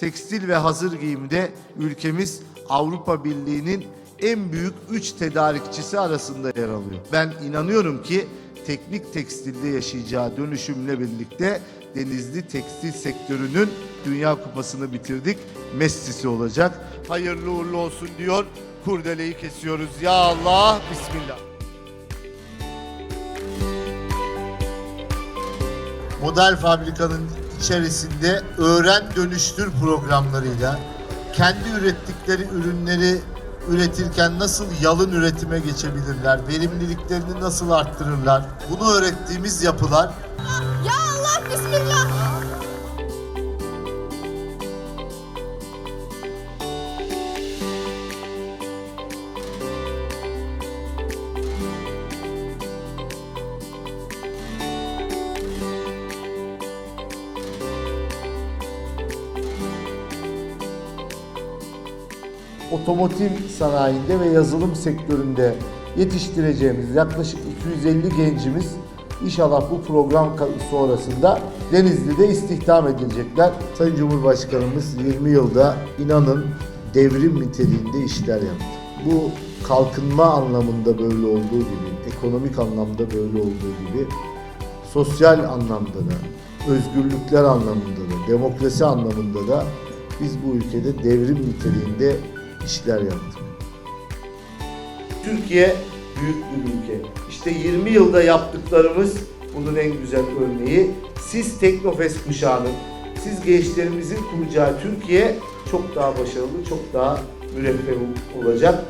Tekstil ve hazır giyimde ülkemiz Avrupa Birliği'nin en büyük 3 tedarikçisi arasında yer alıyor. Ben inanıyorum ki teknik tekstilde yaşayacağı dönüşümle birlikte Denizli tekstil sektörünün Dünya Kupası'nı bitirdik. Messi'si olacak. Hayırlı uğurlu olsun diyor. Kurdeleyi kesiyoruz. Ya Allah, Bismillah. Model fabrikanın içerisinde öğren dönüştür programlarıyla kendi ürettikleri ürünleri üretirken nasıl yalın üretime geçebilirler, verimliliklerini nasıl arttırırlar, bunu öğrettiğimiz yapılar Ya Allah bismillah. Otomotiv sanayinde ve yazılım sektöründe yetiştireceğimiz yaklaşık 250 gencimiz inşallah bu program sonrasında Denizli'de istihdam edilecekler. Sayın Cumhurbaşkanımız 20 yılda inanın devrim niteliğinde işler yaptı. Bu kalkınma anlamında böyle olduğu gibi, ekonomik anlamda böyle olduğu gibi sosyal anlamda da, özgürlükler anlamında da, demokrasi anlamında da biz bu ülkede devrim niteliğinde işler yaptık. Türkiye büyük bir ülke. İşte 20 yılda yaptıklarımız bunun en güzel örneği. Siz Teknofest kuşağının, siz gençlerimizin kuracağı Türkiye çok daha başarılı, çok daha müreffeh olacak.